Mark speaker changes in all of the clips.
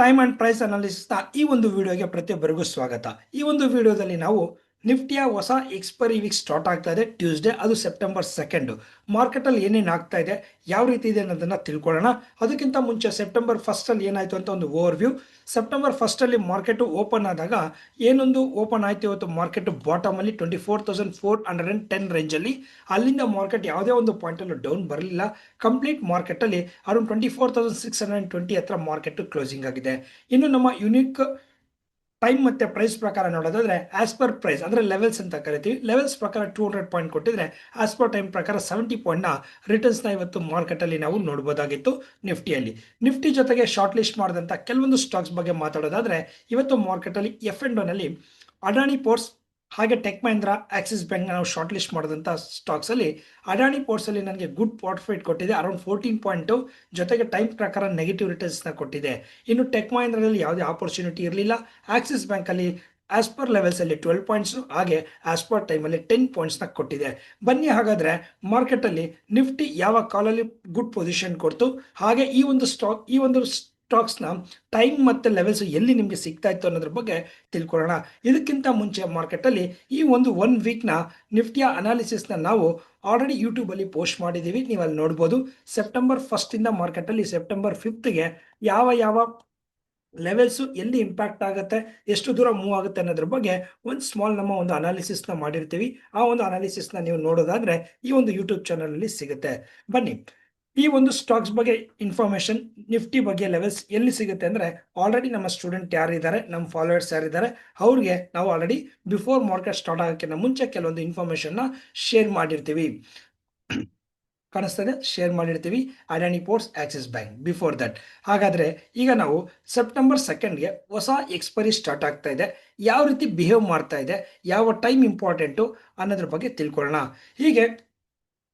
Speaker 1: Time and price ಅನಾಲಿಸಿಸ್ನ ಈ ಒಂದು ವಿಡಿಯೋಗೆ ಪ್ರತಿಯೊಬ್ಬರಿಗೂ ಸ್ವಾಗತ. ಈ ಒಂದು ವಿಡಿಯೋದಲ್ಲಿ ನಾವು ನಿಫ್ಟಿಯ ಹೊಸ ಎಕ್ಸ್ಪೈರಿ ವೀಕ್ ಸ್ಟಾರ್ಟ್ ಆಗ್ತಾ ಇದೆ ಟ್ಯೂಸ್ಡೇ ಅದು ಸೆಪ್ಟೆಂಬರ್ ಸೆಕೆಂಡು ಮಾರ್ಕೆಟಲ್ಲಿ ಏನೇನು ಆಗ್ತಾ ಇದೆ, ಯಾವ ರೀತಿ ಇದೆ ಅನ್ನೋದನ್ನು ತಿಳ್ಕೊಳ್ಳೋಣ. ಅದಕ್ಕಿಂತ ಮುಂಚೆ ಸೆಪ್ಟೆಂಬರ್ ಫಸ್ಟಲ್ಲಿ ಏನಾಯಿತು ಅಂತ ಒಂದು ಓವರ್ ವ್ಯೂ ಸೆಪ್ಟೆಂಬರ್ ಫಸ್ಟಲ್ಲಿ ಮಾರ್ಕೆಟು ಓಪನ್ ಆದಾಗ ಏನೊಂದು ಓಪನ್ ಆಯಿತು ಇವತ್ತು market ಬಾಟಮಲ್ಲಿ twenty four thousand four hundred and ten ರೇಂಜಲ್ಲಿ ಅಲ್ಲಿಂದ ಮಾರ್ಕೆಟ್ ಯಾವುದೇ ಒಂದು ಪಾಯಿಂಟಲ್ಲೂ ಡೌನ್ ಬರಲಿಲ್ಲ. ಕಂಪ್ಲೀಟ್ ಮಾರ್ಕೆಟಲ್ಲಿ around twenty four thousand six hundred twenty ಹತ್ರ ಮಾರ್ಕೆಟು ಕ್ಲೋಸಿಂಗ್ ಆಗಿದೆ. ಇನ್ನು ನಮ್ಮ ಯುನಿಕ್ ಟೈಮ್ ಮತ್ತೆ ಪ್ರೈಸ್ ಪ್ರಕಾರ ನೋಡೋದಾದ್ರೆ ಆಸ್ ಪರ್ ಪ್ರೈಸ್ ಅಂದ್ರೆ ಲೆವೆಲ್ಸ್ ಅಂತ ಕರಿತೀವಿ. ಲೆವೆಲ್ಸ್ ಪ್ರಕಾರ ಟೂ ಹಂಡ್ರೆಡ್ ಪಾಯಿಂಟ್ ಕೊಟ್ಟಿದ್ರೆ ಆಸ್ ಪರ್ ಟೈಮ್ ಪ್ರಕಾರ ಸೆವೆಂಟಿ ರಿಟರ್ನ್ಸ್ನ ಇವತ್ತು ಮಾರ್ಕೆಟಲ್ಲಿ ನಾವು ನೋಡ್ಬೋದಾಗಿತ್ತು ನಿಫ್ಟಿಯಲ್ಲಿ. ನಿಫ್ಟಿ ಜೊತೆಗೆ ಶಾರ್ಟ್ ಲಿಸ್ಟ್ ಮಾಡಿದಂಥ ಕೆಲವೊಂದು ಸ್ಟಾಕ್ಸ್ ಬಗ್ಗೆ ಮಾತಾಡೋದಾದ್ರೆ, ಇವತ್ತು ಮಾರ್ಕೆಟಲ್ಲಿ ಎಫ್ ಎಂಡ್ ಒನಲ್ಲಿ ಅಡಾಣಿ ಪೋರ್ಟ್ಸ್ ಹಾಗೆ ಟೆಕ್ ಮಹೇಂದ್ರ ಆಕ್ಸಿಸ್ ಬ್ಯಾಂಕ್ ನಾವು ಶಾರ್ಟ್ ಲಿಸ್ಟ್ ಮಾಡಿದಂಥ ಸ್ಟಾಕ್ಸಲ್ಲಿ ಪೋರ್ಟ್ಸ್ ಅಲ್ಲಿ ನನಗೆ ಗುಡ್ ಪ್ರಾಫಿಟ್ ಕೊಟ್ಟಿದೆ ಅರೌಂಡ್ ಫೋರ್ಟೀನ್ ಪಾಯಿಂಟ್ ಜೊತೆಗೆ ಟೈಮ್ ಪ್ರಕಾರ ನೆಗೆಟಿವ್ನ ಕೊಟ್ಟಿದೆ. ಇನ್ನು ಟೆಕ್ ಮಹೇಂದ್ರದಲ್ಲಿ ಯಾವುದೇ ಆಪರ್ಚುನಿಟಿ ಇರಲಿಲ್ಲ. ಆಕ್ಸಿಸ್ ಬ್ಯಾಂಕ್ ಅಲ್ಲಿ ಆಸ್ ಪರ್ ಲೆವೆಲ್ಸಲ್ಲಿ ಟ್ವೆಲ್ ಪಾಯಿಂಟ್ಸ್ ಹಾಗೆ ಆಸ್ ಪರ್ ಟೈಮಲ್ಲಿ ಟೆನ್ನ ಕೊಟ್ಟಿದೆ. ಬನ್ನಿ ಹಾಗಾದರೆ ಮಾರ್ಕೆಟಲ್ಲಿ ನಿಫ್ಟಿ ಯಾವ ಕಾಲಲ್ಲಿ ಗುಡ್ ಪೊಸಿಷನ್ ಕೊಡ್ತು? ಹಾಗೆ ಈ ಒಂದು ಸ್ಟಾಕ್ ಈ ಒಂದು ಸ್ಟಾಕ್ಸ್ನ ಟೈಮ್ ಮತ್ತು ಲೆವೆಲ್ಸ್ ಎಲ್ಲಿ ನಿಮಗೆ ಸಿಗ್ತಾ ಇತ್ತು ಅನ್ನೋದ್ರ ಬಗ್ಗೆ ತಿಳ್ಕೊಳ್ಳೋಣ. ಇದಕ್ಕಿಂತ ಮುಂಚೆ ಮಾರ್ಕೆಟಲ್ಲಿ ಈ ಒಂದು ಒನ್ ವೀಕ್ನ ನಿಫ್ಟಿಯ ಅನಾಲಿಸಿಸ್ನ ನಾವು ಆಲ್ರೆಡಿ ಯೂಟ್ಯೂಬಲ್ಲಿ ಪೋಸ್ಟ್ ಮಾಡಿದ್ದೀವಿ. ನೀವು ಅಲ್ಲಿ ನೋಡ್ಬೋದು. ಸೆಪ್ಟೆಂಬರ್ ಫಸ್ಟಿಂದ ಮಾರ್ಕೆಟಲ್ಲಿ ಸೆಪ್ಟೆಂಬರ್ ಫಿಫ್ತ್ಗೆ ಯಾವ ಯಾವ ಲೆವೆಲ್ಸು ಎಲ್ಲಿ ಇಂಪ್ಯಾಕ್ಟ್ ಆಗುತ್ತೆ, ಎಷ್ಟು ದೂರ ಮೂವ್ ಆಗುತ್ತೆ ಅನ್ನೋದ್ರ ಬಗ್ಗೆ ಒಂದು ಸ್ಮಾಲ್ ನಮ್ಮ ಒಂದು ಅನಾಲಿಸಿಸ್ನ ಮಾಡಿರ್ತೀವಿ. ಆ ಒಂದು ಅನಾಲಿಸಿಸ್ನ ನೀವು ನೋಡೋದಾದ್ರೆ ಈ ಒಂದು ಯೂಟ್ಯೂಬ್ ಚಾನಲಲ್ಲಿ ಸಿಗುತ್ತೆ. ಬನ್ನಿ. ಈ ಒಂದು ಸ್ಟಾಕ್ಸ್ ಬಗ್ಗೆ ಇನ್ಫಾರ್ಮೇಶನ್ ನಿಫ್ಟಿ ಬಗ್ಗೆ ಲೆವೆಲ್ಸ್ ಎಲ್ಲಿ ಸಿಗುತ್ತೆ ಅಂದರೆ ಆಲ್ರೆಡಿ ನಮ್ಮ ಸ್ಟೂಡೆಂಟ್ ಯಾರಿದ್ದಾರೆ, ನಮ್ಮ ಫಾಲೋವರ್ಸ್ ಯಾರಿದ್ದಾರೆ, ಅವ್ರಿಗೆ ನಾವು ಆಲ್ರೆಡಿ ಬಿಫೋರ್ ಮಾರ್ಕೆಟ್ ಸ್ಟಾರ್ಟ್ ಆಗೋಕ್ಕಿಂತ ಮುಂಚೆ ಕೆಲವೊಂದು ಇನ್ಫಾರ್ಮೇಷನ್ನ ಶೇರ್ ಮಾಡಿರ್ತೀವಿ. ಕಾಣಿಸ್ತದೆ? ಶೇರ್ ಮಾಡಿರ್ತೀವಿ. Adani ports Axis bank before that ಹಾಗಾದರೆ ಈಗ ನಾವು ಸೆಪ್ಟೆಂಬರ್ ಸೆಕೆಂಡ್ಗೆ ಹೊಸ ಎಕ್ಸ್ಪೈರಿ ಸ್ಟಾರ್ಟ್ ಆಗ್ತಾ ಇದೆ. ಯಾವ ರೀತಿ ಬಿಹೇವ್ ಮಾಡ್ತಾ ಇದೆ? ಯಾವ ಟೈಮ್ ಇಂಪಾರ್ಟೆಂಟು ಅನ್ನೋದ್ರ ಬಗ್ಗೆ ತಿಳ್ಕೊಳ್ಳೋಣ. ಹೀಗೆ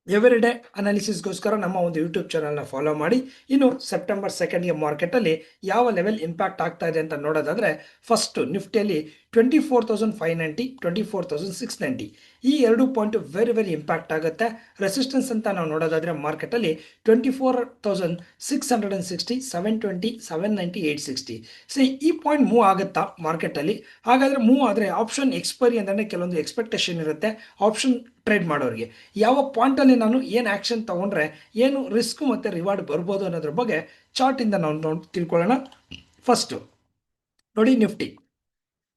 Speaker 1: ಎವ್ರಿ ಡೇ ಅನಾಲಿಸಿಸ್ಗೋಸ್ಕರ ನಮ್ಮ ಒಂದು ಯೂಟ್ಯೂಬ್ ಚಾನಲ್ನ ಫಾಲೋ ಮಾಡಿ. ಇನ್ನು ಸೆಪ್ಟೆಂಬರ್ ಸೆಕೆಂಡ್ಗೆ ಮಾರ್ಕೆಟಲ್ಲಿ ಯಾವ ಲೆವೆಲ್ ಇಂಪ್ಯಾಕ್ಟ್ ಆಗ್ತಾ ಇದೆ ಅಂತ ನೋಡೋದಾದರೆ first ನಿಫ್ಟಿಯಲ್ಲಿ twenty four thousand five ninety twenty four thousand six ninety ಈ ಎರಡು ಪಾಯಿಂಟ್ ವೆರಿ ವೆರಿ ಇಂಪ್ಯಾಕ್ಟ್ ಆಗುತ್ತೆ. ರೆಸಿಸ್ಟೆನ್ಸ್ ಅಂತ ನಾವು ನೋಡೋದಾದರೆ ಮಾರ್ಕೆಟಲ್ಲಿ twenty four thousand six hundred and sixty seven twenty seven ninety eight sixty so ಈ ಪಾಯಿಂಟ್ ಮೂವ್ ಆಗುತ್ತಾ ಮಾರ್ಕೆಟಲ್ಲಿ ಹಾಗಾದರೆ ಮೂವ್ ಆದರೆ ಆಪ್ಷನ್ ಎಕ್ಸ್ಪೈರಿ ಅಂದರೆ ಕೆಲವೊಂದು ಎಕ್ಸ್ಪೆಕ್ಟೇಷನ್ ಇರುತ್ತೆ. ಆಪ್ಷನ್ ಟ್ರೇಡ್ ಮಾಡೋರಿಗೆ. ಯಾವ ಪಾಯಿಂಟಲ್ಲಿ ನಾನು ಏನು ಆ್ಯಕ್ಷನ್ ತೊಗೊಂಡ್ರೆ, ಏನು ರಿಸ್ಕ್ ಮತ್ತು ರಿವಾರ್ಡ್ ಬರ್ಬೋದು ಅನ್ನೋದ್ರ ಬಗ್ಗೆ ಚಾರ್ಟಿಂದ ನಾವು ನೋಡಿ, ತಿಳ್ಕೊಳ್ಳೋಣ. ಫಸ್ಟು ನೋಡಿ ನಿಫ್ಟಿ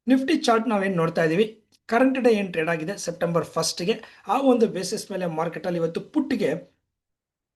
Speaker 1: ನಿಫ್ಟಿ ಚಾರ್ಟ್ ನಾವೇನು ನೋಡ್ತಾ ಇದ್ದೀವಿ ಕರೆಂಟ್ ಡೇ ಏನು ಟ್ರೇಡ್ ಆಗಿದೆ? ಸೆಪ್ಟೆಂಬರ್ ಫಸ್ಟ್ಗೆ ಆ ಒಂದು ಬೇಸಿಸ್ ಮೇಲೆ ಮಾರ್ಕೆಟಲ್ಲಿ ಇವತ್ತು ಪುಟ್ಟಿಗೆ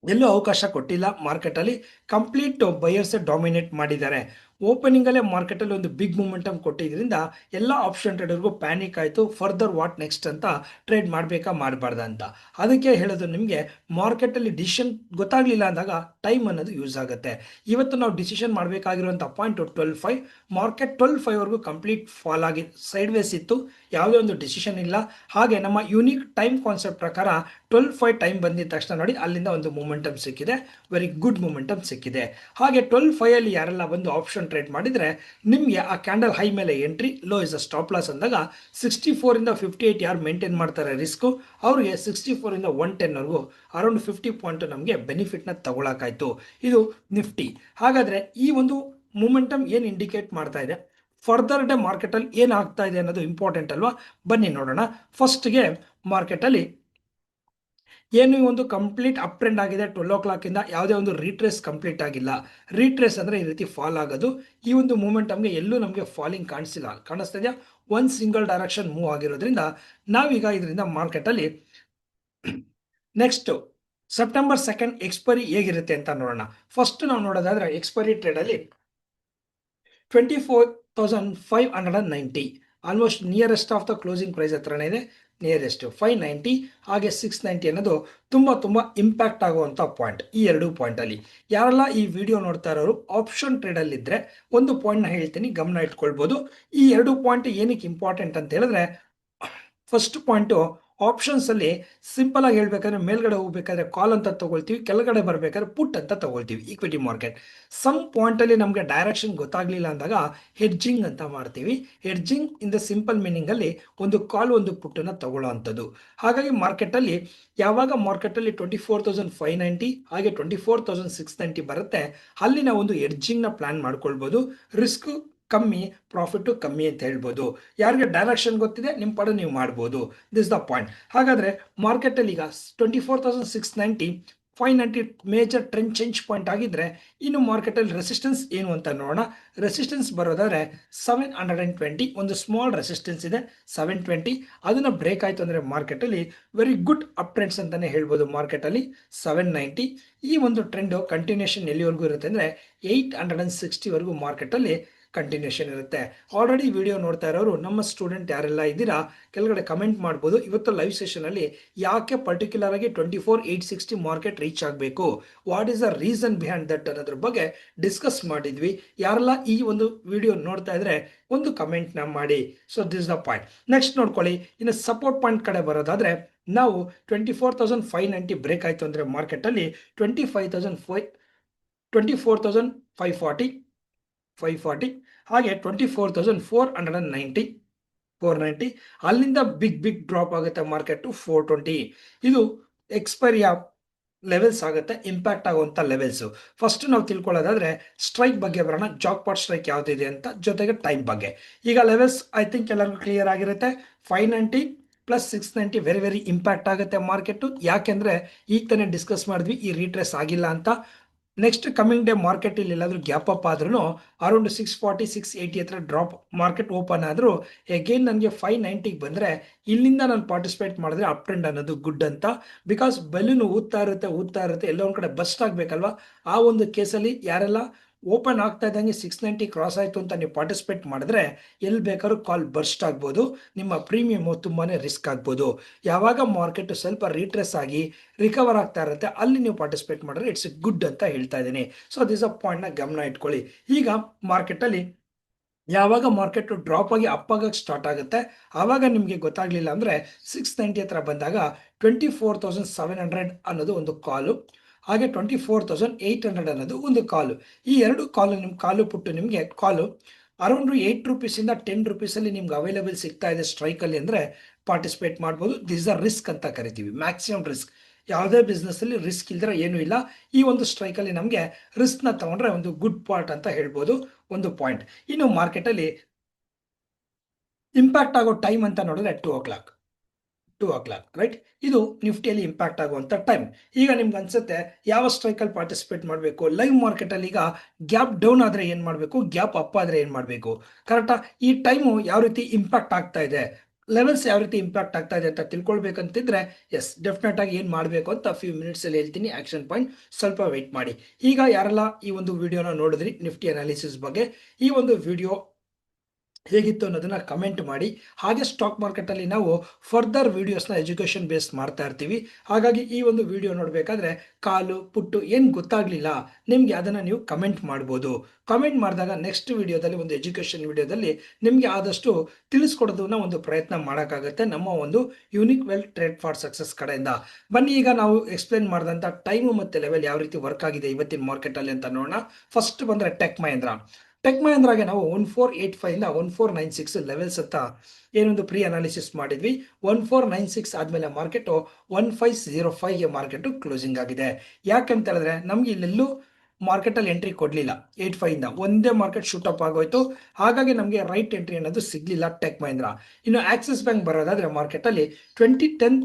Speaker 1: ಎಲ್ಲೂ ಅವಕಾಶ ಕೊಟ್ಟಿಲ್ಲ. ಮಾರ್ಕೆಟಲ್ಲಿ ಕಂಪ್ಲೀಟ್ ಬಯರ್ಸೇ ಡಾಮಿನೇಟ್ ಮಾಡಿದ್ದಾರೆ. ಓಪನಿಂಗಲ್ಲೇ ಮಾರ್ಕೆಟಲ್ಲಿ ಒಂದು ಬಿಗ್ ಮೂಮೆಂಟಮ್ ಕೊಟ್ಟಿದ್ದರಿಂದ ಎಲ್ಲ ಆಪ್ಷನ್ ಟ್ರೇಡರ್ಗೂ ಪ್ಯಾನಿಕ್ ಆಯಿತು. ಫರ್ದರ್ ವಾಟ್ ನೆಕ್ಸ್ಟ್ ಅಂತ ಟ್ರೇಡ್ ಮಾಡಬೇಕಾ ಮಾಡಬಾರ್ದ ಅಂತ. ಅದಕ್ಕೆ ಹೇಳೋದು ನಿಮಗೆ ಮಾರ್ಕೆಟಲ್ಲಿ ಡಿಸಿಷನ್ ಗೊತ್ತಾಗಲಿಲ್ಲ ಅಂದಾಗ ಟೈಮ್ ಅನ್ನೋದು ಯೂಸ್ ಆಗುತ್ತೆ. ಇವತ್ತು ನಾವು decision ಮಾಡಬೇಕಾಗಿರುವಂಥ point twelve five market twelve ಫೈವ್ವರೆಗೂ complete fall ಆಗಿ ಸೈಡ್ ವೇಸ್ ಇತ್ತು. ಯಾವುದೇ ಒಂದು ಡಿಸಿಷನ್ ಇಲ್ಲ. ಹಾಗೆ ನಮ್ಮ ಯೂನಿಕ್ ಟೈಮ್ ಕಾನ್ಸೆಪ್ಟ್ ಪ್ರಕಾರ ಟ್ವೆಲ್ ಫೈವ್ ಟೈಮ್ ಬಂದಿದ ತಕ್ಷಣ ನೋಡಿ ಅಲ್ಲಿಂದ ಒಂದು ಮೂಮೆಂಟಮ್ ಸಿಕ್ಕಿದೆ. ವೆರಿ ಗುಡ್ ಮೂಮೆಂಟಮ್ ಸಿಕ್ಕಿದೆ. ಹಾಗೆ ಟ್ವೆಲ್ ಅಲ್ಲಿ ಯಾರೆಲ್ಲ ಒಂದು ಆಪ್ಷನ್ ಟ್ರೇಡ್ ಮಾಡಿದರೆ ನಿಮಗೆ ಆ ಕ್ಯಾಂಡಲ್ ಹೈ ಮೇಲೆ entry low is a stop loss ಅಂದಾಗ ಸಿಕ್ಸ್ಟಿ ಫೋರಿಂದ ಫಿಫ್ಟಿ ಏಯ್ಟ್ ಯಾರು ಮೇಂಟೈನ್ ಮಾಡ್ತಾರೆ ರಿಸ್ಕು ಅವ್ರಿಗೆ ಸಿಕ್ಸ್ಟಿ ಫೋರಿಂದ ಒನ್ ಟೆನ್ವರೆಗೂ ಅರೌಂಡ್ ಫಿಫ್ಟಿ ಪಾಯಿಂಟ್ ನಮಗೆ ಬೆನಿಫಿಟ್ನ ತಗೊಳಕಾಯ್ತು. ಇದು ನಿಫ್ಟಿ. ಹಾಗಾದರೆ ಈ ಒಂದು ಮೂಮೆಂಟಮ್ ಏನು ಇಂಡಿಕೇಟ್ ಮಾಡ್ತಾ ಇದೆ? ಫರ್ದರ್ ಡೇ ಮಾರ್ಕೆಟಲ್ಲಿ ಏನಾಗ್ತಾ ಇದೆ ಅನ್ನೋದು ಇಂಪಾರ್ಟೆಂಟ್ ಅಲ್ವಾ? ಬನ್ನಿ ನೋಡೋಣ. ಫಸ್ಟ್ಗೆ ಮಾರ್ಕೆಟಲ್ಲಿ ಏನು ಒಂದು ಕಂಪ್ಲೀಟ್ ಅಪ್ ಟ್ರೆಂಡ್ ಆಗಿದೆ ಟ್ವೆಲ್ ಓ ಕ್ಲಾಕಿಂದ ಯಾವುದೇ ಒಂದು ರೀಟ್ರೇಸ್ ಕಂಪ್ಲೀಟ್ ಆಗಿಲ್ಲ. ರೀಟ್ರೇಸ್ ಅಂದರೆ ಈ ರೀತಿ ಫಾಲ್ ಆಗೋದು. ಈ ಒಂದು ಮೂಮೆಂಟ್ ನಮಗೆ ಎಲ್ಲೂ ನಮಗೆ ಫಾಲಿಂಗ್ ಕಾಣಿಸಿಲ್ಲ. ಕಾಣಿಸ್ತಾ ಇದೆಯಾ? ಒನ್ ಸಿಂಗಲ್ ಡೈರೆಕ್ಷನ್ ಮೂವ್ ಆಗಿರೋದ್ರಿಂದ ನಾವೀಗ ಇದರಿಂದ ಮಾರ್ಕೆಟಲ್ಲಿ ನೆಕ್ಸ್ಟು ಸೆಪ್ಟೆಂಬರ್ ಸೆಕೆಂಡ್ ಎಕ್ಸ್ಪೈರಿ ಹೇಗಿರುತ್ತೆ ಅಂತ ನೋಡೋಣ. ಫಸ್ಟ್ ನಾವು ನೋಡೋದಾದ್ರೆ expiry ಟ್ರೇಡಲ್ಲಿ twenty four thousand five hundred and ninety almost nearest of the closing price ಹತ್ರನೇ ಇದೆ. ನಿಯರೆಸ್ಟ್ ಫೈವ್ ನೈಂಟಿ ಹಾಗೆ ಸಿಕ್ಸ್ ನೈಂಟಿ ಅನ್ನೋದು ತುಂಬ ತುಂಬ ಇಂಪ್ಯಾಕ್ಟ್ ಆಗುವಂಥ ಪಾಯಿಂಟ್ ಈ ಎರಡು ಪಾಯಿಂಟಲ್ಲಿ ಯಾರೆಲ್ಲ ಈ ವಿಡಿಯೋ ನೋಡ್ತಾ ಇರೋರು ಆಪ್ಷನ್ ಟ್ರೇಡಲ್ಲಿದ್ದರೆ ಒಂದು ಪಾಯಿಂಟ್ನ ಹೇಳ್ತೀನಿ, ಗಮನ ಇಟ್ಕೊಳ್ಬೋದು. ಈ ಎರಡು ಪಾಯಿಂಟ್ ಏನಕ್ಕೆ ಇಂಪಾರ್ಟೆಂಟ್ ಅಂತ ಹೇಳಿದ್ರೆ ಫಸ್ಟ್ ಪಾಯಿಂಟು ಆಪ್ಷನ್ಸ್ ಅಲ್ಲಿ ಸಿಂಪಲ್ ಆಗಿ ಹೇಳ್ಬೇಕಾದ್ರೆ ಮೇಲ್ಗಡೆ ಹೋಗ್ಬೇಕಾದ್ರೆ ಕಾಲ್ ಅಂತ ತಗೊಳ್ತೀವಿ, ಕೆಳಗಡೆ ಬರಬೇಕಾದ್ರೆ ಪುಟ್ ಅಂತ ತಗೊಳ್ತೀವಿ ಈಕ್ವಿಟಿ ಮಾರ್ಕೆಟ್ ಸಮ್ ಪಾಯಿಂಟ್ ಅಲ್ಲಿ ನಮಗೆ ಡೈರೆಕ್ಷನ್ ಗೊತ್ತಾಗ್ಲಿಲ್ಲ ಅಂದಾಗ ಹೆಡ್ಜಿಂಗ್ ಅಂತ ಮಾಡ್ತೀವಿ. ಹೆಡ್ಜಿಂಗ್ ಇನ್ ದ ಸಿಂಪಲ್ ಮೀನಿಂಗಲ್ಲಿ ಒಂದು ಕಾಲ್ ಒಂದು ಪುಟ್ಟನ್ನು ತಗೊಳ್ಳೋ ಅಂಥದ್ದು ಹಾಗಾಗಿ ಮಾರ್ಕೆಟ್ ಅಲ್ಲಿ ಯಾವಾಗ ಮಾರ್ಕೆಟ್ ಅಲ್ಲಿ twenty four thousand five ninety ಹಾಗೆ twenty four thousand six ninety ಬರುತ್ತೆ, ಅಲ್ಲಿ ನಾವು ಒಂದು ಹೆಡ್ಜಿಂಗ್ನ ಪ್ಲಾನ್ ಮಾಡ್ಕೊಳ್ಬೋದು. ರಿಸ್ಕ್ ಕಮ್ಮಿ ಪ್ರಾಫಿಟ್ಟು ಕಮ್ಮಿ ಅಂತ ಹೇಳ್ಬೋದು. ಯಾರಿಗೆ ಡೈರೆಕ್ಷನ್ ಗೊತ್ತಿದೆ ನಿಮ್ಮ ಪಡೆ ನೀವು ಮಾಡ್ಬೋದು. ದಿಸ್ ದ ಪಾಯಿಂಟ್ ಹಾಗಾದರೆ ಮಾರ್ಕೆಟಲ್ಲಿ ಈಗ twenty four thousand six ninety five ninety major trend change point ಆಗಿದ್ದರೆ ಇನ್ನು ಮಾರ್ಕೆಟಲ್ಲಿ ರೆಸಿಸ್ಟೆನ್ಸ್ ಏನು ಅಂತ ನೋಡೋಣ. ರೆಸಿಸ್ಟೆನ್ಸ್ ಬರೋದಾದ್ರೆ ಸೆವೆನ್ ಹಂಡ್ರೆಡ್ ಆ್ಯಂಡ್ ಟ್ವೆಂಟಿ ಒಂದು ಸ್ಮಾಲ್ ರೆಸಿಸ್ಟೆನ್ಸ್ ಇದೆ ಸೆವೆನ್ ಟ್ವೆಂಟಿ ಅದನ್ನು ಬ್ರೇಕ್ ಆಯಿತು ಅಂದರೆ ಮಾರ್ಕೆಟಲ್ಲಿ ವೆರಿ ಗುಡ್ ಅಪ್ ಟ್ರೆಂಡ್ಸ್ ಅಂತಲೇ ಹೇಳ್ಬೋದು ಮಾರ್ಕೆಟಲ್ಲಿ ಸೆವೆನ್ ನೈಂಟಿ ಈ ಒಂದು ಟ್ರೆಂಡು ಕಂಟಿನ್ಯೂಷನ್ ಎಲ್ಲಿವರೆಗೂ ಇರುತ್ತೆ ಅಂದರೆ ಏಯ್ಟ್ ಹಂಡ್ರೆಡ್ ಆ್ಯಂಡ್ ಸಿಕ್ಸ್ಟಿವರೆಗೂ ಮಾರ್ಕೆಟ್ ಅಲ್ಲಿ ಕಂಟಿನ್ಯೂಷನ್ ಇರುತ್ತೆ. ಆಲ್ರೆಡಿ ವಿಡಿಯೋ ನೋಡ್ತಾ ಇರೋರು, ನಮ್ಮ ಸ್ಟೂಡೆಂಟ್ ಯಾರೆಲ್ಲ ಇದ್ದೀರಾ, ಕೆಳಗಡೆ ಕಮೆಂಟ್ ಮಾಡ್ಬೋದು. ಇವತ್ತು ಲೈವ್ ಸೆಷನ್ ಅಲ್ಲಿ ಯಾಕೆ ಪರ್ಟಿಕ್ಯುಲರ್ ಆಗಿ twenty four eight sixty market reach ಆಗಬೇಕು? What is the reason behind that ಅನ್ನೋದ್ರ ಬಗ್ಗೆ ಡಿಸ್ಕಸ್ ಮಾಡಿದ್ವಿ. ಯಾರೆಲ್ಲ ಈ ಒಂದು ವಿಡಿಯೋ ನೋಡ್ತಾ ಇದ್ರೆ ಒಂದು ಕಮೆಂಟ್ನ ಮಾಡಿ. So this the point next ನೋಡ್ಕೊಳ್ಳಿ. ಇನ್ನು ಸಪೋರ್ಟ್ ಪಾಯಿಂಟ್ ಕಡೆ ಬರೋದಾದ್ರೆ, ನಾವು twenty four thousand five ninety break ಆಯಿತು ಅಂದರೆ ಮಾರ್ಕೆಟಲ್ಲಿ twenty five thousand five twenty four thousand five forty five forty ಹಾಗೆ twenty four thousand four hundred and ninety four ninety ಅಲ್ಲಿಂದ ಬಿಗ್ ಬಿಗ್ ಡ್ರಾಪ್ ಆಗುತ್ತೆ market four twenty ಇದು ಎಕ್ಸ್ಪೈರಿಯ levels ಆಗುತ್ತೆ impact ಆಗುವಂಥ ಲೆವೆಲ್ಸು ಫಸ್ಟ್ ನಾವು ತಿಳ್ಕೊಳ್ಳೋದಾದ್ರೆ ಸ್ಟ್ರೈಕ್ ಬಗ್ಗೆ ಬರೋಣ ಜಾಕ್ ಪಾಟ್ ಸ್ಟ್ರೈಕ್ ಯಾವ್ದಿದೆ ಅಂತ, ಜೊತೆಗೆ ಟೈಮ್ ಬಗ್ಗೆ. ಈಗ ಲೆವೆಲ್ಸ್ ಐ ಥಿಂಕ್ ಎಲ್ಲರಿಗೂ ಕ್ಲಿಯರ್ ಆಗಿರುತ್ತೆ. Five ninety plus six ninety very very impact ಆಗುತ್ತೆ ಮಾರ್ಕೆಟು ಯಾಕೆಂದ್ರೆ, ಈಗ ತಾನೇ ಡಿಸ್ಕಸ್ ಮಾಡಿದ್ವಿ, ಈ ರೀಟ್ರೆಸ್ ಆಗಿಲ್ಲ ಅಂತ. ನೆಕ್ಸ್ಟ್ ಕಮಿಂಗ್ ಡೇ ಮಾರ್ಕೆಟ್ ಇಲ್ಲಿ ಎಲ್ಲಾದರೂ ಗ್ಯಾಪ್ ಅಪ್ ಆದ್ರೂ around six forty six eighty ಹತ್ರ ಡ್ರಾಪ್ ಮಾರ್ಕೆಟ್ ಓಪನ್ ಆದರೂ ಎಗೇನ್ ನನಗೆ ಫೈವ್ ನೈಂಟಿಗೆ ಬಂದರೆ ಇಲ್ಲಿಂದ ನಾನು ಪಾರ್ಟಿಸಿಪೇಟ್ ಮಾಡಿದ್ರೆ ಅಪ್ ಟ್ರೆಂಡ್ ಅನ್ನೋದು ಗುಡ್ ಅಂತ. ಬಿಕಾಸ್ ಬೆಲೂನು ಊದ್ತಾ ಇರುತ್ತೆ ಊದ್ತಾ ಇರುತ್ತೆ, ಎಲ್ಲೋ ಒಂದು ಕಡೆ ಬಸ್ಟ್ ಆಗಬೇಕಲ್ವಾ? ಆ ಒಂದು ಕೇಸಲ್ಲಿ ಯಾರೆಲ್ಲ ಓಪನ್ ಆಗ್ತಾ ಇದ್ದಂಗೆ ಸಿಕ್ಸ್ ನೈಂಟಿ ಕ್ರಾಸ್ ಆಯಿತು ಅಂತ ನೀವು ಪಾರ್ಟಿಸಿಪೇಟ್ ಮಾಡಿದ್ರೆ ಎಲ್ಲಿ ಬೇಕಾದ್ರೂ ಕಾಲ್ ಬರ್ಸ್ಟ್ ಆಗ್ಬೋದು. ನಿಮ್ಮ ಪ್ರೀಮಿಯಮು ತುಂಬಾ ರಿಸ್ಕ್ ಆಗ್ಬೋದು. ಯಾವಾಗ ಮಾರ್ಕೆಟ್ ಸ್ವಲ್ಪ ರೀಟ್ರೆಸ್ ಆಗಿ ರಿಕವರ್ ಆಗ್ತಾ ಇರುತ್ತೆ, ಅಲ್ಲಿ ನೀವು ಪಾರ್ಟಿಸಿಪೇಟ್ ಮಾಡಿದ್ರೆ ಇಟ್ಸ್ ಗುಡ್ ಅಂತ ಹೇಳ್ತಾ ಇದ್ದೀನಿ. ಸೊ ದಿಸ್ ಅ ಪಾಯಿಂಟ್ನ ಗಮನ ಇಟ್ಕೊಳ್ಳಿ. ಈಗ ಮಾರ್ಕೆಟಲ್ಲಿ ಯಾವಾಗ ಮಾರ್ಕೆಟ್ ಡ್ರಾಪ್ ಆಗಿ ಅಪ್ ಆಗಕ್ಕೆ ಸ್ಟಾರ್ಟ್ ಆಗುತ್ತೆ, ಆವಾಗ ನಿಮಗೆ ಗೊತ್ತಾಗಲಿಲ್ಲ ಅಂದರೆ ಸಿಕ್ಸ್ ನೈಂಟಿ ಹತ್ರ ಬಂದಾಗ twenty four thousand seven hundred ಅನ್ನೋದು ಒಂದು ಕಾಲು ಹಾಗೆ twenty four thousand eight hundred ಅನ್ನೋದು ಒಂದು ಕಾಲು. ಈ ಎರಡು ಕಾಲು ನಿಮ್ಮ ಕಾಲು ಪುಟ್ಟು ನಿಮಗೆ ಕಾಲು ಅರೌಂಡ್ ಏಯ್ಟ್ ರುಪೀಸಿಂದ ಟೆನ್ ರುಪೀಸಲ್ಲಿ ನಿಮ್ಗೆ ಅವೈಲೇಬಲ್ ಸಿಗ್ತಾ ಇದೆ ಸ್ಟ್ರೈಕಲ್ಲಿ ಅಂದರೆ ಪಾರ್ಟಿಸಿಪೇಟ್ ಮಾಡ್ಬೋದು. ದಿಸ್ ಆರ್ ರಿಸ್ಕ್ ಅಂತ ಕರಿತೀವಿ. ಮ್ಯಾಕ್ಸಿಮಮ್ ರಿಸ್ಕ್ ಯಾವುದೇ ಬಿಸ್ನೆಸ್ಸಲ್ಲಿ ರಿಸ್ಕ್ ಇಲ್ದಿರ ಏನೂ ಇಲ್ಲ. ಈ ಒಂದು ಸ್ಟ್ರೈಕಲ್ಲಿ ನಮಗೆ ರಿಸ್ಕ್ನ ತಗೊಂಡ್ರೆ ಒಂದು ಗುಡ್ ಪಾರ್ಟ್ ಅಂತ ಹೇಳ್ಬೋದು ಒಂದು ಪಾಯಿಂಟ್ ಇನ್ನು ಮಾರ್ಕೆಟಲ್ಲಿ ಇಂಪ್ಯಾಕ್ಟ್ ಆಗೋ ಟೈಮ್ ಅಂತ ನೋಡಿದ್ರೆ two o'clock two o'clock right ಇದು ನಿಫ್ಟಿಯಲ್ಲಿ ಇಂಪ್ಯಾಕ್ಟ್ ಆಗುವಂಥ ಟೈಮ್ ಈಗ ನಿಮ್ಗೆ ಅನ್ಸುತ್ತೆ, ಯಾವ ಸ್ಟ್ರೈಕಲ್ಲಿ ಪಾರ್ಟಿಸಿಪೇಟ್ ಮಾಡಬೇಕು? ಲೈವ್ ಮಾರ್ಕೆಟಲ್ಲಿ ಈಗ ಗ್ಯಾಪ್ ಡೌನ್ ಆದರೆ ಏನು ಮಾಡಬೇಕು? ಗ್ಯಾಪ್ ಅಪ್ ಆದರೆ ಏನು ಮಾಡಬೇಕು? ಕರೆಕ್ಟಾ ಈ ಟೈಮು ಯಾವ ರೀತಿ ಇಂಪ್ಯಾಕ್ಟ್ ಆಗ್ತಾ ಇದೆ? ಲೆವೆಲ್ಸ್ ಯಾವ ರೀತಿ ಇಂಪ್ಯಾಕ್ಟ್ ಆಗ್ತಾ ಇದೆ ಅಂತ ತಿಳ್ಕೊಳ್ಬೇಕಂತಿದ್ರೆ ಎಸ್ ಡೆಫಿನೆಟ್ ಆಗಿ ಏನು ಮಾಡಬೇಕು ಅಂತ ಫ್ಯೂ ಮಿನಿಟ್ಸ್ ಅಲ್ಲಿ ಹೇಳ್ತೀನಿ ಆಕ್ಷನ್ ಪಾಯಿಂಟ್ ಸ್ವಲ್ಪ ವೆಯ್ಟ್ ಮಾಡಿ. ಈಗ ಯಾರೆಲ್ಲ ಈ ಒಂದು ವಿಡಿಯೋನ ನೋಡಿದ್ರಿ, ನಿಫ್ಟಿ ಅನಾಲಿಸಿಸ್ ಬಗ್ಗೆ, ಈ ಒಂದು ವಿಡಿಯೋ ಹೇಗಿತ್ತು ಅನ್ನೋದನ್ನ ಕಮೆಂಟ್ ಮಾಡಿ. ಹಾಗೆ ಸ್ಟಾಕ್ ಮಾರ್ಕೆಟಲ್ಲಿ ನಾವು ಫರ್ದರ್ ವೀಡಿಯೋಸ್ನ ಎಜುಕೇಷನ್ ಬೇಸ್ ಮಾಡ್ತಾ ಇರ್ತೀವಿ. ಹಾಗಾಗಿ ಈ ಒಂದು ವಿಡಿಯೋ ನೋಡಬೇಕಾದ್ರೆ ಕಾಲು, ಪುಟ್ಟು ಏನು ಗೊತ್ತಾಗಲಿಲ್ಲ ನಿಮಗೆ ಅದನ್ನು ನೀವು ಕಮೆಂಟ್ ಮಾಡ್ಬೋದು. ಕಮೆಂಟ್ ಮಾಡಿದಾಗ ನೆಕ್ಸ್ಟ್ ವಿಡಿಯೋದಲ್ಲಿ ಒಂದು ಎಜುಕೇಷನ್ ವಿಡಿಯೋದಲ್ಲಿ ನಿಮಗೆ ಆದಷ್ಟು ತಿಳಿಸ್ಕೊಡೋದನ್ನ ಒಂದು ಪ್ರಯತ್ನ ಮಾಡೋಕ್ಕಾಗುತ್ತೆ ನಮ್ಮ ಒಂದು unique well trade for success ಕಡೆಯಿಂದ. ಬನ್ನಿ, ಈಗ ನಾವು ಎಕ್ಸ್ಪ್ಲೇನ್ ಮಾಡಿದಂಥ ಟೈಮು ಮತ್ತು ಲೆವೆಲ್ ಯಾವ ರೀತಿ ವರ್ಕ್ ಆಗಿದೆ ಇವತ್ತಿನ ಮಾರ್ಕೆಟಲ್ಲಿ ಅಂತ ನೋಡೋಣ. ಫಸ್ಟ್ ಬಂದರೆ ಟೆಕ್ ಮಹೇಂದ್ರ. ಟೆಕ್ ಮಹೇಂದ್ರಾಗೆ ನಾವು one four eight ಫೈವ್ನ one four nine six levels ಅಂತ ಏನೊಂದು ಪ್ರೀ ಅನಾಲಿಸಿಸ್ ಮಾಡಿದ್ವಿ. ಒನ್ ಫೋರ್ ನೈನ್ ಸಿಕ್ಸ್ ಆದಮೇಲೆ ಮಾರ್ಕೆಟು ಒನ್ ಫೈವ್ ಝೀರೋ ಫೈವ್ಗೆ ಮಾರ್ಕೆಟು ಕ್ಲೋಸಿಂಗ್ ಆಗಿದೆ. ಯಾಕಂತ ಹೇಳಿದ್ರೆ ನಮಗೆ ಇಲ್ಲೆಲ್ಲೂ ಮಾರ್ಕೆಟಲ್ಲಿ ಎಂಟ್ರಿ ಕೊಡಲಿಲ್ಲ. ಏಟ್ ಇಂದ ಒಂದೇ ಮಾರ್ಕೆಟ್ ಶೂಟ್ ಅಪ್ ಆಗೋಯ್ತು. ಹಾಗಾಗಿ ನಮಗೆ ರೈಟ್ ಎಂಟ್ರಿ ಅನ್ನೋದು ಸಿಗಲಿಲ್ಲ ಟೆಕ್ ಮಹೇಂದ್ರ ಇನ್ನು ಆಕ್ಸಿಸ್ ಬ್ಯಾಂಕ್ ಬರೋದಾದ್ರೆ ಮಾರ್ಕೆಟಲ್ಲಿ twenty ten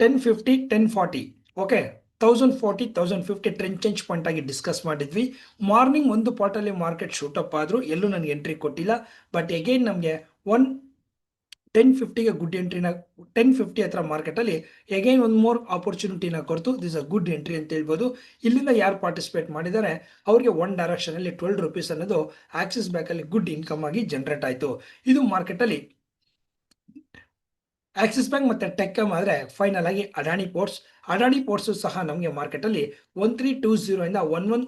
Speaker 1: ten fifty ten forty okay thousand forty thousand fifty trend change point ಆಗಿ ಡಿಸ್ಕಸ್ ಮಾಡಿದ್ವಿ. ಮಾರ್ನಿಂಗ್ ಒಂದು ಪಾರ್ಟಲ್ಲಿ ಮಾರ್ಕೆಟ್ ಶೂಟಪ್ ಆದರೂ ಎಲ್ಲೂ ನನಗೆ ಎಂಟ್ರಿ ಕೊಟ್ಟಿಲ್ಲ. ಬಟ್ ಎಗೈನ್ ನಮಗೆ ಒನ್ ಟೆನ್ ಫಿಫ್ಟಿಗೆ ಗುಡ್ ಎಂಟ್ರಿನ ಟೆನ್ ಫಿಫ್ಟಿ ಹತ್ರ ಮಾರ್ಕೆಟಲ್ಲಿ ಎಗೈನ್ ಒಂದು ಮೋರ್ ಆಪರ್ಚುನಿಟಿನ ಕೊಡ್ತು. ದಿಸ್ ಅ ಗುಡ್ ಎಂಟ್ರಿ ಅಂತ ಹೇಳ್ಬೋದು. ಇಲ್ಲಿಂದ ಯಾರು ಪಾರ್ಟಿಸಿಪೇಟ್ ಮಾಡಿದ್ದಾರೆ? ಅವರಿಗೆ ಒನ್ ಡೈರೆಕ್ಷನಲ್ಲಿ ಟ್ವೆಲ್ ರುಪೀಸ್ ಅನ್ನೋದು ಆಕ್ಸಿಸ್ ಬ್ಯಾಂಕಲ್ಲಿ ಗುಡ್ ಇನ್ಕಮ್ ಆಗಿ ಜನರೇಟ್ ಆಯಿತು. ಇದು ಮಾರ್ಕೆಟಲ್ಲಿ ಆಕ್ಸಿಸ್ ಬ್ಯಾಂಕ್ ಮತ್ತು ಟೆಕ್ಕಮ್ ಆದರೆ ಫೈನಲ್ ಆಗಿ ಅಡಾಣಿ ಪೋರ್ಟ್ಸ್ ಅಡಾಣಿ ಪೋರ್ಟ್ಸು ಸಹ ನಮಗೆ ಮಾರ್ಕೆಟಲ್ಲಿ ಒನ್ ತ್ರೀ ಟೂ ಝೀರೋ ಇಂದ one one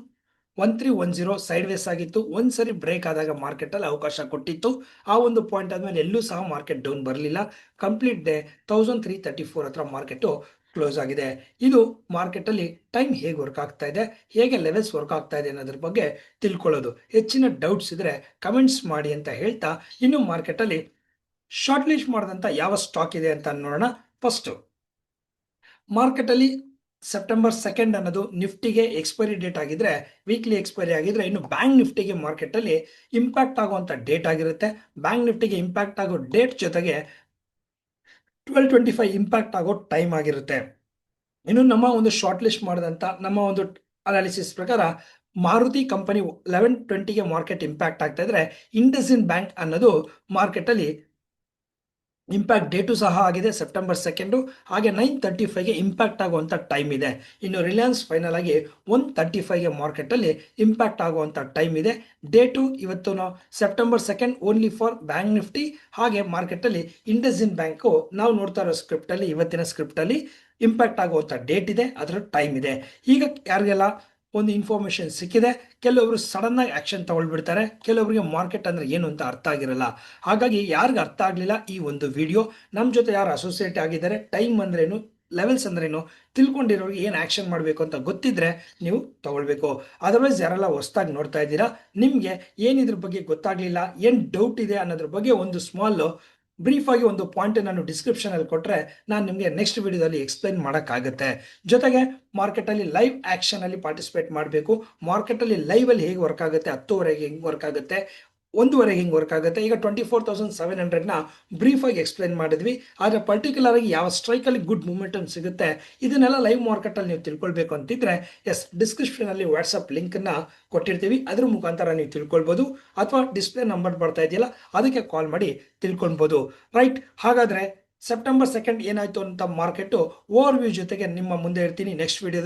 Speaker 1: one three one zero sideways ಆಗಿತ್ತು. ಒಂದ್ಸರಿ ಬ್ರೇಕ್ ಆದಾಗ ಮಾರ್ಕೆಟಲ್ಲಿ ಅವಕಾಶ ಕೊಟ್ಟಿತ್ತು. ಆ ಒಂದು ಪಾಯಿಂಟ್ ಆದಮೇಲೆ ಎಲ್ಲೂ ಸಹ ಮಾರ್ಕೆಟ್ ಡೌನ್ ಬರಲಿಲ್ಲ. Complete day thousand three thirty four ಹತ್ರ ಮಾರ್ಕೆಟು ಕ್ಲೋಸ್ ಆಗಿದೆ. ಇದು ಮಾರ್ಕೆಟಲ್ಲಿ ಟೈಮ್ ಹೇಗೆ ವರ್ಕ್ ಆಗ್ತಾ ಇದೆ, ಹೇಗೆ ಲೆವೆಲ್ಸ್ ವರ್ಕ್ ಆಗ್ತಾ ಇದೆ ಅನ್ನೋದ್ರ ಬಗ್ಗೆ ತಿಳ್ಕೊಳ್ಳೋದು. ಹೆಚ್ಚಿನ ಡೌಟ್ಸ್ ಇದ್ರೆ ಕಮೆಂಟ್ಸ್ ಮಾಡಿ ಅಂತ ಹೇಳ್ತಾ ಇನ್ನು ಮಾರ್ಕೆಟಲ್ಲಿ ಶಾರ್ಟ್ ಲಿಸ್ಟ್ ಮಾಡಿದಂಥ ಯಾವ ಸ್ಟಾಕ್ ಇದೆ ಅಂತ ನೋಡೋಣ. ಫಸ್ಟು ಮಾರ್ಕೆಟಲ್ಲಿ ಸೆಪ್ಟೆಂಬರ್ ಸೆಕೆಂಡ್ ಅನ್ನೋದು ನಿಫ್ಟಿಗೆ ಎಕ್ಸ್ಪೈರಿ ಡೇಟ್ ಆಗಿದ್ರೆ ವೀಕ್ಲಿ ಎಕ್ಸ್ಪೈರಿ ಆಗಿದ್ರೆ ಇನ್ನು ಬ್ಯಾಂಕ್ ನಿಫ್ಟಿಗೆ ಮಾರ್ಕೆಟಲ್ಲಿ ಇಂಪ್ಯಾಕ್ಟ್ ಆಗುವಂಥ ಡೇಟ್ ಆಗಿರುತ್ತೆ. ಬ್ಯಾಂಕ್ ನಿಫ್ಟಿಗೆ ಇಂಪ್ಯಾಕ್ಟ್ ಆಗೋ ಡೇಟ್ ಜೊತೆಗೆ ಟ್ವೆಲ್ ಟ್ವೆಂಟಿ ಫೈವ್ ಇಂಪ್ಯಾಕ್ಟ್ ಆಗೋ ಟೈಮ್ ಆಗಿರುತ್ತೆ. ಇನ್ನು ನಮ್ಮ ಒಂದು ಶಾರ್ಟ್ ಲಿಸ್ಟ್ ಮಾಡಿದಂಥ ನಮ್ಮ ಒಂದು ಅನಾಲಿಸಿಸ್ ಪ್ರಕಾರ ಮಾರುತಿ ಕಂಪನಿ ಲೆವೆನ್ ಟ್ವೆಂಟಿಗೆ ಮಾರ್ಕೆಟ್ ಇಂಪ್ಯಾಕ್ಟ್ ಆಗ್ತಾ ಇದ್ರೆ ಇಂಡಸ್ಇನ್ ಬ್ಯಾಂಕ್ ಅನ್ನೋದು ಮಾರ್ಕೆಟಲ್ಲಿ ಇಂಪ್ಯಾಕ್ಟ್ ಡೇಟು ಸಹ ಆಗಿದೆ ಸೆಪ್ಟೆಂಬರ್ ಸೆಕೆಂಡು ಹಾಗೆ ನೈನ್ ತರ್ಟಿ ಫೈವ್ಗೆ ಇಂಪ್ಯಾಕ್ಟ್ ಆಗುವಂಥ ಟೈಮ್ ಇದೆ. ಇನ್ನು ರಿಲಯನ್ಸ್ ಫೈನಲ್ ಆಗಿ ಒನ್ ತರ್ಟಿ ಫೈವ್ಗೆ ಮಾರ್ಕೆಟಲ್ಲಿ ಇಂಪ್ಯಾಕ್ಟ್ ಆಗುವಂಥ ಟೈಮ್ ಇದೆ. ಡೇಟು ಇವತ್ತು September second only for bank Nifty ಹಾಗೆ ಮಾರ್ಕೆಟಲ್ಲಿ ಇಂಡಸ್ಇನ್ ಬ್ಯಾಂಕು ನಾವು ನೋಡ್ತಾ ಇರೋ ಸ್ಕ್ರಿಪ್ಟಲ್ಲಿ ಇವತ್ತಿನ ಸ್ಕ್ರಿಪ್ಟಲ್ಲಿ ಇಂಪ್ಯಾಕ್ಟ್ ಆಗುವಂಥ ಡೇಟ್ ಇದೆ ಅದರ ಟೈಮ್ ಇದೆ. ಈಗ ಯಾರಿಗೆಲ್ಲ ಒಂದು ಇನ್ಫಾರ್ಮೇಶನ್ ಸಿಕ್ಕಿದೆ ಕೆಲವೊಬ್ರು ಸಡನ್ ಆಗಿ ಆಕ್ಷನ್ ತಗೊಳ್ಬಿಡ್ತಾರೆ, ಕೆಲವರಿಗೆ ಮಾರ್ಕೆಟ್ ಅಂದ್ರೆ ಏನು ಅಂತ ಅರ್ಥ ಆಗಿರಲ್ಲ. ಹಾಗಾಗಿ ಯಾರಿಗೆ ಅರ್ಥ ಆಗಲಿಲ್ಲ ಈ ಒಂದು ವಿಡಿಯೋ ನಮ್ಮ ಜೊತೆ ಯಾರು ಅಸೋಸಿಯೇಟ್ ಆಗಿದ್ದಾರೆ ಟೈಮ್ ಅಂದ್ರೇನು ಲೆವೆಲ್ಸ್ ಅಂದ್ರೇನು, ತಿಳ್ಕೊಂಡಿರೋರಿಗೆ ಏನು ಆಕ್ಷನ್ ಮಾಡಬೇಕು ಅಂತ ಗೊತ್ತಿದ್ರೆ ನೀವು ತಗೊಳ್ಬೇಕು. ಅದರ್ವೈಸ್ ಯಾರೆಲ್ಲ ಹೊಸ್ದಾಗಿ ನೋಡ್ತಾ ಇದ್ದೀರಾ, ನಿಮಗೆ ಏನಿದ್ರ ಬಗ್ಗೆ ಗೊತ್ತಾಗ್ಲಿಲ್ಲ, ಏನು ಡೌಟ್ ಇದೆ ಅನ್ನೋದ್ರ ಬಗ್ಗೆ ಒಂದು ಸ್ಮಾಲ್ ಬ್ರೀಫ್ ಆಗಿ ಒಂದು ಪಾಯಿಂಟ್ ನಾನು ಡಿಸ್ಕ್ರಿಪ್ಷನ್ ಅಲ್ಲಿ ಕೊಟ್ಟರೆ ನಾನು ನಿಮಗೆ ನೆಕ್ಸ್ಟ್ ವಿಡಿಯೋದಲ್ಲಿ ಎಕ್ಸ್ಪ್ಲೈನ್ ಮಾಡೋಕ್ಕಾಗುತ್ತೆ. ಜೊತೆಗೆ ಮಾರ್ಕೆಟ್ ಅಲ್ಲಿ ಲೈವ್ ಆಕ್ಷನ್ ಅಲ್ಲಿ ಪಾರ್ಟಿಸಿಪೇಟ್ ಮಾಡಬೇಕು. ಮಾರ್ಕೆಟ್ ಅಲ್ಲಿ ಲೈವ್ ಅಲ್ಲಿ ಹೇಗೆ ವರ್ಕ್ ಆಗುತ್ತೆ, ಹತ್ತುವರೆಗೆ ಹೆಂಗೆ ವರ್ಕ್ ಆಗುತ್ತೆ ಒಂದೂವರೆಗೆ ಹಿಂಗೆ ವರ್ಕ್ ಆಗುತ್ತೆ? ಈಗ ಟ್ವೆಂಟಿ ಫೋರ್ ತೌಸಂಡ್ ಸೆವೆನ್ ಹಂಡ್ರೆಡ್ನ ಬ್ರೀಫಾಗಿ ಎಕ್ಸ್ಪ್ಲೈನ್ ಮಾಡಿದ್ವಿ. ಆದರೆ ಪರ್ಟಿಕ್ಯುಲರ್ ಆಗಿ ಯಾವ ಸ್ಟ್ರೈಕಲ್ಲಿ ಗುಡ್ ಮೂಮೆಂಟಮ್ ಸಿಗುತ್ತೆ, ಇದನ್ನೆಲ್ಲ ಲೈವ್ ಮಾರ್ಕೆಟಲ್ಲಿ ನೀವು ತಿಳ್ಕೊಳ್ಬೇಕು ಅಂತಿದ್ರೆ ಎಸ್ ಡಿಸ್ಕ್ರಿಪ್ಷನಲ್ಲಿ ವಾಟ್ಸಪ್ ಲಿಂಕನ್ನು ಕೊಟ್ಟಿರ್ತೀವಿ. ಅದ್ರ ಮುಖಾಂತರ ನೀವು ತಿಳ್ಕೊಳ್ಬೋದು. ಅಥವಾ ಡಿಸ್ಪ್ಲೇ ನಂಬರ್ ಬರ್ತಾ ಇದೆಯಲ್ಲ, ಅದಕ್ಕೆ ಕಾಲ್ ಮಾಡಿ ತಿಳ್ಕೊಳ್ಬೋದು. ರೈಟ್ ಹಾಗಾದರೆ ಸೆಪ್ಟೆಂಬರ್ ಸೆಕೆಂಡ್ ಏನಾಯಿತು ಅಂತ ಮಾರ್ಕೆಟು ಓವರ್ ವ್ಯೂ ಜೊತೆಗೆ ನಿಮ್ಮ ಮುಂದೆ ಇರ್ತೀನಿ ನೆಕ್ಸ್ಟ್ ವಿಡಿಯೋದಲ್ಲಿ